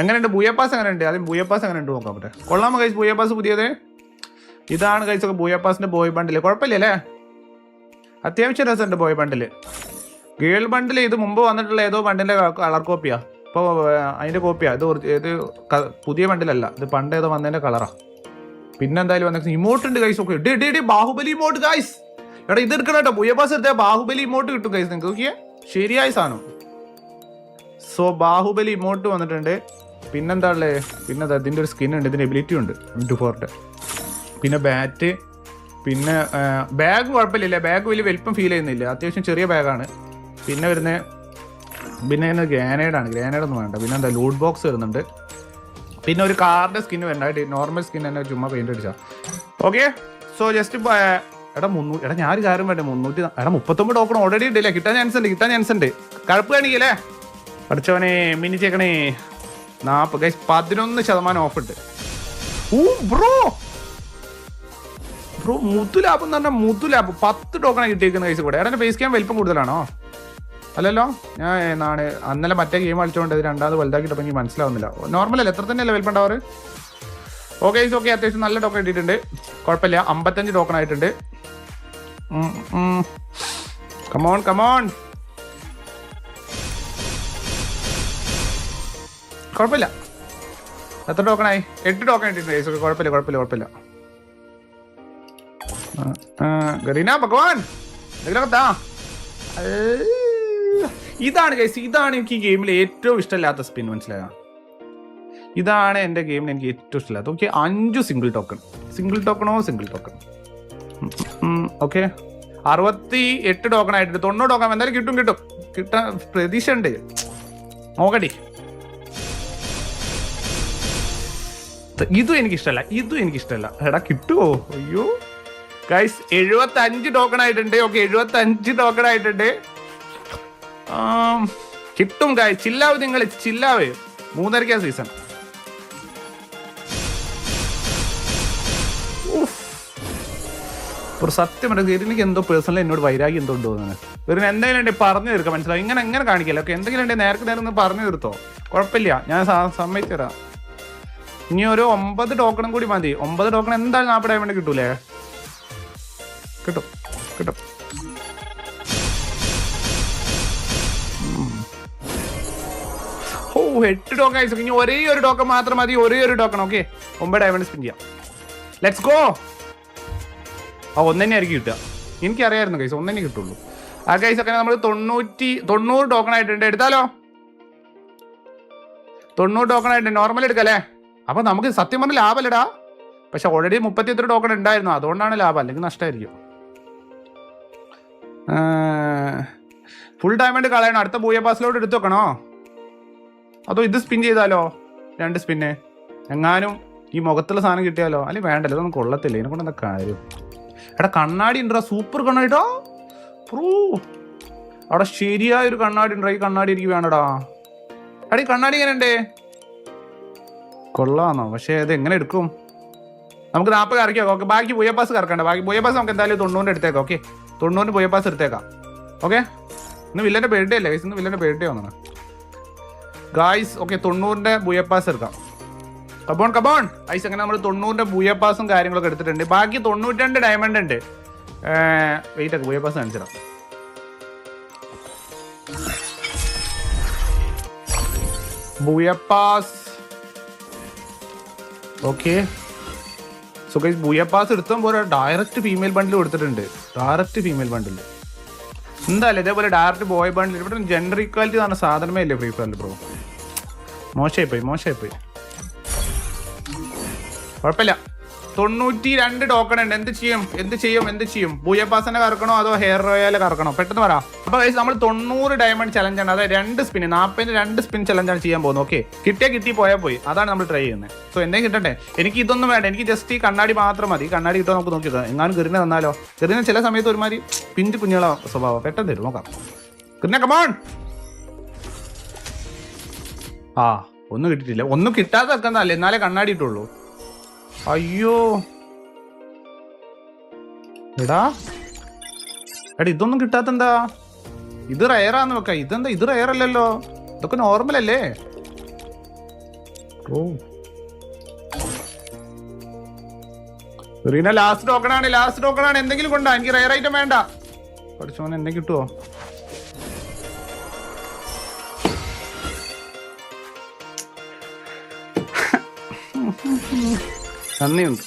എങ്ങനെയുണ്ട്? ബൂയപ്പാസ് എങ്ങനെയുണ്ട്? ആദ്യം ബൂയപ്പാസ് എങ്ങനെയുണ്ട് നോക്കാം പറ്റേ കൊള്ളാമോ കൈസ് ബൂയപ്പാസ് പുതിയത്? ഇതാണ് കൈസ് ഒക്കെ ബോയ് ബണ്ടിൽ കുഴപ്പമില്ലല്ലേ അത്യാവശ്യം രസമുണ്ട് ബോയ് ബണ്ടിൽ ഗേൾ ബണ്ടിൽ ഇത് മുമ്പ് വന്നിട്ടുള്ള ഏതോ ബണ്ടിന്റെ കളർ കോപ്പിയാ ഇപ്പോൾ അതിന്റെ കോപ്പിയാ ഇത് ഇത് പുതിയ ബണ്ടിലല്ല ഇത് പണ്ട് ഏതോ വന്നതിന്റെ കളറാ പിന്നെ എന്തായാലും വന്ന ഇമോട്ട് ഉണ്ട് കൈസ് ഒക്കെ. ഇടി ഇടി ബാഹുബലി ഇമോട്ട് ഗൈസ് എടാ ഇത് എടുക്കണം കേട്ടോ. ബുയപ്പാസ് എടുത്താൽ ബാഹുബലി ഇമോട്ട് കിട്ടും കൈസ് നിങ്ങൾക്ക് നോക്കിയേ? ശരിയായ സാധനം. സോ ബാഹുബലി ഇമോട്ട് വന്നിട്ടുണ്ട്. പിന്നെന്താ ഉള്ളത് പിന്നെ അതിന്റെ ഒരു സ്കിൻ ഉണ്ട് ഇതിന്റെ എബിലിറ്റി ഉണ്ട്. ടു ഫോർട്ട് പിന്നെ ബാറ്റ് പിന്നെ ബാഗ് കുഴപ്പമില്ല. ബാഗ് വലിയ വലിപ്പം ഫീൽ ചെയ്യുന്നില്ല. അത്യാവശ്യം ചെറിയ ബാഗാണ് പിന്നെ വരുന്ന പിന്നെ ഇങ്ങനെ ഗ്രാനേഡാണ് ഗ്രാനേഡൊന്നും വേണ്ട. പിന്നെ എന്താ ലൂട്ട് ബോക്സ് വരുന്നുണ്ട്. പിന്നെ ഒരു കാറിന്റെ സ്കിൻ വേണ്ട. നോർമൽ സ്കിൻ തന്നെ ചുമ്മാ പെയിന്റ് അടിച്ചാൽ ഓക്കെ സോ ജസ്റ്റ് എടാ മുന്നൂറ്റി എടാ ഞാൻ ഒരു കാര്യം വേണ്ട മുന്നൂറ്റി എടാ മുപ്പത്തൊമ്പത് ടോക്കൺ ഓൾറെഡി ഉണ്ടല്ലേ കിട്ടാൻ ചാൻസ് ഉണ്ട് കിട്ടാൻ ചാൻസ് ഉണ്ട്. കഴപ്പ് കാണിക്കല്ലേ? പഠിച്ചവനെ മിനി ചേക്കണേ നാൽപ്പത് ഗൈസ് പതിനൊന്ന് ശതമാനം ഓഫ് ഉണ്ട്. ഊ ബ്രോ ബ്രോ മുത്തു ലാബ് എന്ന് പറഞ്ഞാൽ മുത്തു ലാബ് പത്ത് ടോക്കണ കിട്ടിയിരിക്കുന്ന കൈസ് കൂടെ എടാ ഫേസ് ക്യാം വലിപ്പം കൂടുതലാണോ? അല്ലല്ലോ? ഞാൻ എന്നാണ് അന്നലെ മറ്റേ ഗെയിം കളിച്ചുകൊണ്ട് ഇത് രണ്ടാമത് വലുതാക്കിയിട്ടപ്പോൾ എനിക്ക് മനസ്സിലാവുന്നില്ല. നോർമൽ അല്ല? എത്ര തന്നെയല്ലേ വലിപ്പം ഉണ്ടാവാറ്? ഓക്കെ ഓക്കെ അത്യാവശ്യം നല്ല ടോക്കൺ കിട്ടിയിട്ടുണ്ട്. കുഴപ്പമില്ല. അമ്പത്തഞ്ച് ടോക്കൺ ആയിട്ടുണ്ട്. കമോൺ കമോൺ കുഴപ്പമില്ല. എത്ര ടോക്കണായി എട്ട് ടോക്കൺ ഇട്ടിട്ടുണ്ട്. കുഴപ്പമില്ല കുഴപ്പമില്ല കുഴപ്പമില്ല. ഭഗവാൻ! എന്തെങ്കിലുമൊക്കെ ഇതാണ് ഗൈസ് ഇതാണ് എനിക്ക് ഈ ഗെയിമിൽ ഏറ്റവും ഇഷ്ടമില്ലാത്ത സ്പിൻ മനസ്സിലായ? ഇതാണ് എന്റെ ഗെയിമിൽ എനിക്ക് ഏറ്റവും ഇഷ്ടമില്ലാത്ത. ഓക്കെ അഞ്ച് സിംഗിൾ ടോക്കൺ സിംഗിൾ ടോക്കണോ സിംഗിൾ ടോക്കൺ ഓക്കെ അറുപത്തി എട്ട് ടോക്കൺ ആയിട്ടുണ്ട്. തൊണ്ണൂറ് ടോക്കൺ എന്തായാലും കിട്ടും കിട്ടും. കിട്ടാൻ പ്രതീക്ഷ ഉണ്ട് നോക്കടി. ഇതും എനിക്ക് ഇഷ്ടമല്ല ഇതും എനിക്ക് ഇഷ്ടമല്ല എടാ കിട്ടുമോ അയ്യോ. ഗൈസ് എഴുപത്തി അഞ്ച് ടോക്കൺ ആയിട്ടുണ്ട്. ഓക്കെ എഴുപത്തി അഞ്ച് ടോക്കൺ ആയിട്ടുണ്ട് കിട്ടും ഗായ് ചില്ലാവ് നിങ്ങൾ ചില്ലാവ്. മൂന്നരക്കാ സീസൺ ഒരു സത്യം പറയുന്നത് എനിക്ക് എന്തോ പേഴ്സണൽ എന്നോട് വൈരാഗ്യം എന്തോ എന്ന്. വെറുതെ എന്തെങ്കിലും ഉണ്ടെങ്കിൽ പറഞ്ഞു തീർക്കാം മനസ്സിലാവും ഇങ്ങനെ എങ്ങനെ കാണിക്കല്ലോ? ഓക്കെ എന്തെങ്കിലും ഉണ്ടെങ്കിൽ നേരത്തെ നേരം ഒന്ന് പറഞ്ഞു തീർത്തോ? കുഴപ്പമില്ല. ഞാൻ സമ്മതിച്ചു തരാം. ഇനി ഒരു ഒമ്പത് ടോക്കണും കൂടി മതി. ഒമ്പത് ടോക്കൺ എന്തായാലും നാൽപ്പത് ഡയമണ്ട് കിട്ടൂലേ? കിട്ടും കിട്ടും. ഓ എട്ട് ടോക്കൺ ആയി. ഇനി ഒരേ ഒരു ടോക്കൺ മാത്രം മതി. ഒരേ ഒരു ടോക്കൺ ഓക്കെ ഒമ്പത് ഡയമണ്ട് സ്പിൻ ചെയ്യാം. ലെറ്റ്സ് ഗോ ആ ഒന്നെ ആയിരിക്കും കിട്ടുക. എനിക്കറിയായിരുന്നു കൈസ് ഒന്നെ കിട്ടുള്ളൂ. ആ കൈസ് ഒക്കെ നമ്മൾ തൊണ്ണൂറ്റി തൊണ്ണൂറ് ടോക്കൺ ആയിട്ടുണ്ട്. എടുത്താലോ? തൊണ്ണൂറ് ടോക്കൺ ആയിട്ടുണ്ട്. നോർമൽ എടുക്കല്ലേ അപ്പൊ നമുക്ക് സത്യം പറഞ്ഞ ലാഭമല്ലടാ പക്ഷെ ഓൾറെഡി മുപ്പത്തി എത്ര ടോക്കൺ ഉണ്ടായിരുന്നു. അതുകൊണ്ടാണ് ലാഭം. അല്ലെങ്കിൽ നഷ്ടമായിരിക്കും. ഫുൾ ഡയമണ്ട് കളയണം. അടുത്ത ബൂയ പാസിലോട്ട് എടുത്തു വെക്കണോ? അതോ ഇത് സ്പിൻ ചെയ്താലോ? രണ്ട് സ്പിന്നെ എങ്ങാനും ഈ മുഖത്തുള്ള സാധനം കിട്ടിയാലോ? അല്ലെങ്കിൽ വേണ്ടല്ലോ ഇതൊന്നും കൊള്ളത്തില്ല. ഇതിനെ കൊണ്ട് എന്താ കാര്യം? എടാ കണ്ണാടി ഉണ്ടോ? സൂപ്പർ കണ്ണാടിട്ടോ പ്രൂ. അവിടെ ശരിയായ ഒരു കണ്ണാടി ഉണ്ടോ. ഈ കണ്ണാടി എനിക്ക് വേണടാ. എടാ ഈ കണ്ണാടി എങ്ങനെയുണ്ട്? കൊള്ളാന്നോ? പക്ഷേ അത് എങ്ങനെ എടുക്കും? നമുക്ക് നാൽപ്പത് കറക്കിയോ? ഓക്കെ ബാക്കി ബുയപ്പാസ് കറക്കണ്ട. ബാക്കി ബുയപ്പാസ് നമുക്ക് എന്തായാലും തൊണ്ണൂറിന്റെ എടുത്തേക്കാം. ഓക്കെ തൊണ്ണൂറിന് പാസ് എടുത്തേക്കാം. ഓക്കെ ഇന്ന് വില്ലന്റെ ബർത്ത്ഡേ അല്ലേ ഗൈസ് ഇന്ന് വില്ലന്റെ ബർത്ത്ഡേ വന്നാണ് ഗായ്സ് ഓക്കെ ബുയ പാസ് എടുക്കാം. കബോൺ കബോൺ ഐസ് അങ്ങനെ നമ്മൾ തൊണ്ണൂറിന്റെ ബുയ പാസും കാര്യങ്ങളൊക്കെ എടുത്തിട്ടുണ്ട്. ബാക്കി തൊണ്ണൂറ്റിരണ്ട് ഡയമണ്ട് ഉണ്ട്. വെയിറ്റ് ഒക്കെ ബുയപ്പാസ് കാണിച്ചിടാം ബുയപ്പാസ് ഓക്കെ സോ ഗൈസ് ബൂയപ്പാസ് എടുത്തും പോലെ ഡയറക്റ്റ് ഫീമെയിൽ ബണ്ടിൽ കൊടുത്തിട്ടുണ്ട്. ഡയറക്റ്റ് ഫീമെയിൽ ബണ്ടിൽ എന്തായാലും ഇതേപോലെ ഡയറക്റ്റ് ബോയ് ബണ്ടിൽ ഇവിടെ ജെൻഡർ ഇക്വാലിറ്റി എന്ന് പറഞ്ഞ സാധനമേ ഇല്ലേ ഫ്രീ ഫയറിൽ ബ്രോ മോശമായിപ്പോയി മോശമായിപ്പോയി കുഴപ്പമില്ല. തൊണ്ണൂറ്റി രണ്ട് ടോക്കൺ ഉണ്ട്. എന്ത് ചെയ്യും? എന്ത് ചെയ്യും? എന്ത് ചെയ്യും? ബൂയപ്പാസനെ കറക്കണോ അതോ ഹെയർ റോയൽ കറക്കണോ? പെട്ടെന്ന് പറ. അപ്പൊ നമ്മൾ തൊണ്ണൂറ് ഡയമണ്ട് ചലഞ്ച് ആണ്. അതായത് രണ്ട് സ്പിൻ നാൽപ്പതിന് രണ്ട് സ്പിൻ ചലഞ്ച് ആണ് ചെയ്യാൻ പോകുന്നത്. ഓക്കെ കിട്ടിയാ കിട്ടി പോയാൽ പോയി. അതാണ് നമ്മൾ ട്രൈ ചെയ്യുന്നത്. സോ എന്തെങ്കിലും കിട്ടട്ടെ എനിക്ക് ഇതൊന്നും വേണ്ട. എനിക്ക് ജസ്റ്റ് ഈ കണ്ണാടി മാത്രം മതി. കണ്ണാടി കിട്ടുമോ നമുക്ക് നോക്കാം എങ്ങാനും ഗിറിനെ തന്നാലോ? ഗിറിന് ചില സമയത്ത് ഒരുമാതിരി പിഞ്ച് കുഞ്ഞുങ്ങളോ സ്വഭാവം. പെട്ടെന്ന് തരും. നോക്കാം. ഗിറിനെ കമോൺ ആ ഒന്നും കിട്ടിയിട്ടില്ല. ഒന്നും കിട്ടാതെ വെക്കുന്നതല്ലേ എന്നാലേ കണ്ണാടി ഇട്ടുള്ളൂ അയ്യോ. എടാ. എടാ ഇതൊന്നും കിട്ടാത്ത എന്താ ഇത് റയറാന്ന് വെക്ക. ഇതെന്താ? ഇത് റയർ അല്ലല്ലോ. ഇതൊക്കെ നോർമൽ അല്ലേ? ഓ. ലാസ്റ്റ് ആണ്. ലാസ്റ്റ് ടോക്കൺ ആണ്. എന്തെങ്കിലും കൊണ്ടാ? എനിക്ക് റയർ ഐറ്റം വേണ്ട. പഠിച്ചോൻ എന്തെങ്കിലും കിട്ടുമോ നന്ദിയുണ്ട്.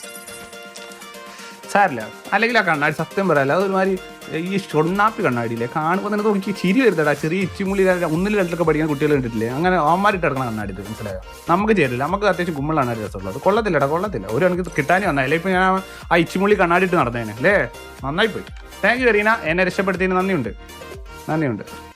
സാരില്ല. അല്ലെങ്കിൽ ആ കണ്ണാടി സത്യം പറയാല്ല അതൊരുമാതിരി ഈ ഷൊണ്ണാപ്പി കണ്ണാടിയില്ലേ? കാണുമ്പോൾ തന്നെ നോക്കി ചിരി വരുത്തടാ ചെറിയ ഇച്ചിമുള്ളി ഒന്നിൽ രണ്ടിലൊക്കെ പഠിക്കുന്ന കുട്ടികൾ കണ്ടിട്ടില്ലേ? അങ്ങനെ അവന്മാരിട്ട് കിടക്കണ കണ്ണാടി മനസ്സിലായോ? നമുക്ക് ചേരില്ല. നമുക്ക് അത്യാവശ്യം കുമ്മളാണ് രസമുള്ളത്. കൊള്ളത്തില്ലടാ കൊള്ളത്തില്ല. ഒരു കണക്ക് കിട്ടാനും വന്നായില്ല ഇപ്പൊ ഞാൻ ആ ഇച്ചിമുള്ളി കണ്ണാടിയിട്ട് നടന്നേനെ. അല്ലേ? നന്നായി പോയി. Thank you Kareena. എന്നെ രക്ഷപ്പെടുത്തിയതിന് നന്ദിയുണ്ട്. നന്ദിയുണ്ട്.